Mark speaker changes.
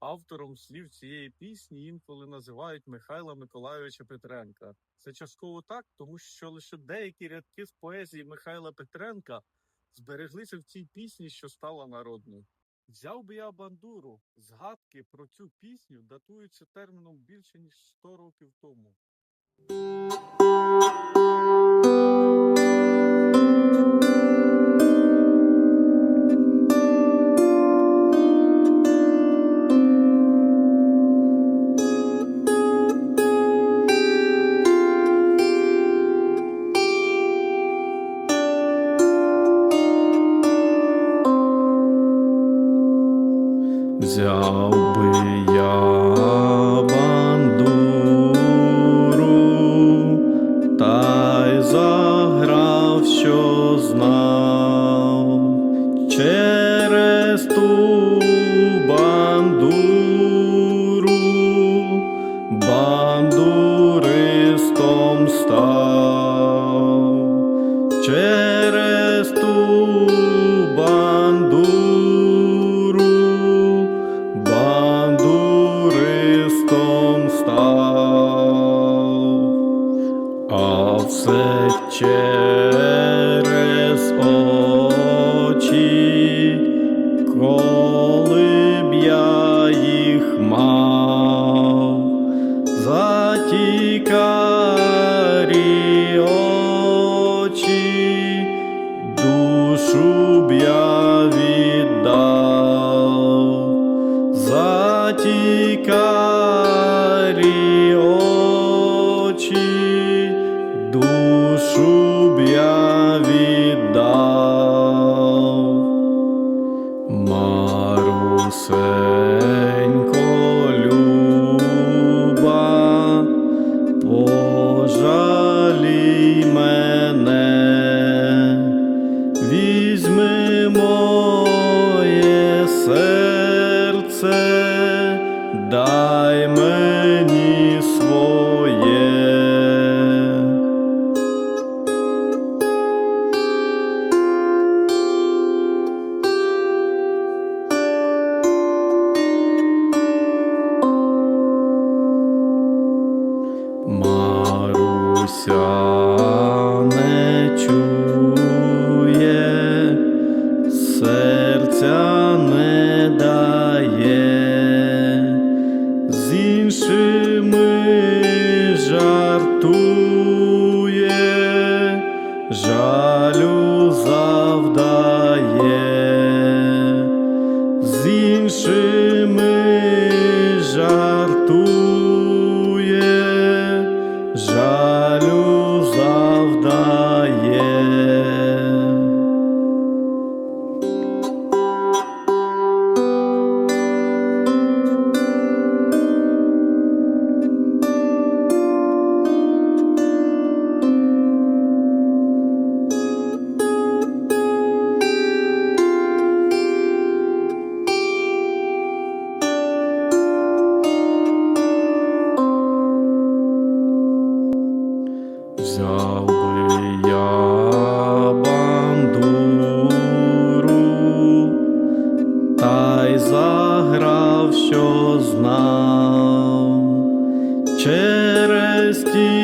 Speaker 1: Автором слів цієї пісні інколи називають Михайла Миколайовича Петренка. Це частково так, тому що лише деякі рядки з поезії Михайла Петренка збереглися в цій пісні, що стала народною. Взяв би я бандуру, згадки про цю пісню датуються терміном більше ніж 100 років тому.
Speaker 2: Взяв би все через очі, коли б я їх мав, затікарі очі, душу б я віддав, затікарі душу б я віддав. Марусенько люба, пожалій мене, візьми Маруся не чує, серця не дає, з іншими жартує, жалю завдає, з іншими що знав. Через тії